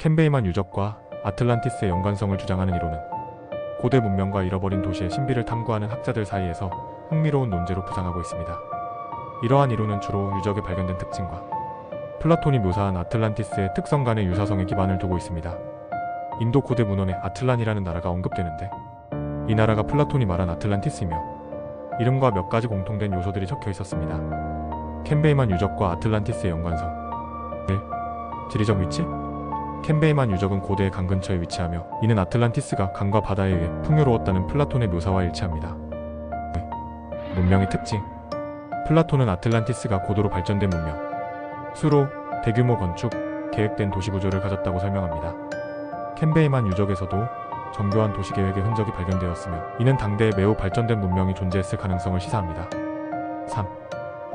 캔베이만 유적과 아틀란티스의 연관성을 주장하는 이론은 고대 문명과 잃어버린 도시의 신비를 탐구하는 학자들 사이에서 흥미로운 논제로 부상하고 있습니다. 이러한 이론은 주로 유적에 발견된 특징과 플라톤이 묘사한 아틀란티스의 특성 간의 유사성에 기반을 두고 있습니다. 인도 고대 문헌에 아틀란이라는 나라가 언급되는데 이 나라가 플라톤이 말한 아틀란티스이며 이름과 몇 가지 공통된 요소들이 적혀 있었습니다. 캔베이만 유적과 아틀란티스의 연관성 1. 지리적 위치 캔베이만 유적은 고대의 강 근처에 위치하며 이는 아틀란티스가 강과 바다에 의해 풍요로웠다는 플라톤의 묘사와 일치합니다. 2. 문명의 특징 플라톤은 아틀란티스가 고도로 발전된 문명, 수로, 대규모 건축, 계획된 도시 구조를 가졌다고 설명합니다. 캔베이만 유적에서도 정교한 도시 계획의 흔적이 발견되었으며 이는 당대에 매우 발전된 문명이 존재했을 가능성을 시사합니다. 3.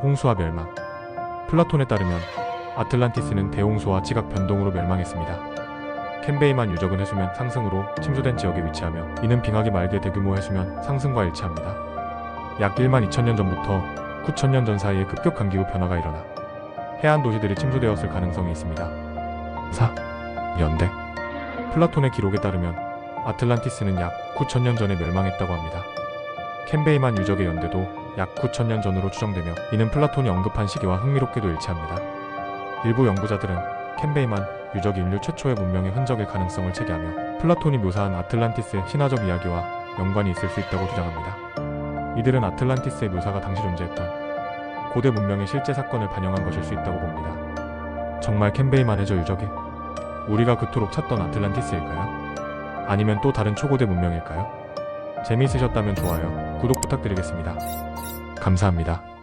홍수와 멸망 플라톤에 따르면 아틀란티스는 대홍수와 지각 변동으로 멸망했습니다. 캔베이만 유적은 해수면 상승으로 침수된 지역에 위치하며 이는 빙하기 말기의 대규모 해수면 상승과 일치합니다. 약 1만 2천년 전부터 9천년 전 사이에 급격한 기후 변화가 일어나 해안 도시들이 침수되었을 가능성이 있습니다. 4. 연대 플라톤의 기록에 따르면 아틀란티스는 약 9천년 전에 멸망했다고 합니다. 캔베이만 유적의 연대도 약 9천년 전으로 추정되며 이는 플라톤이 언급한 시기와 흥미롭게도 일치합니다. 일부 연구자들은 캔베이만 유적이 인류 최초의 문명의 흔적일 가능성을 제기하며 플라톤이 묘사한 아틀란티스의 신화적 이야기와 연관이 있을 수 있다고 주장합니다. 이들은 아틀란티스의 묘사가 당시 존재했던 고대 문명의 실제 사건을 반영한 것일 수 있다고 봅니다. 정말 캔베이만 해저 유적이 우리가 그토록 찾던 아틀란티스일까요? 아니면 또 다른 초고대 문명일까요? 재미있으셨다면 좋아요, 구독 부탁드리겠습니다. 감사합니다.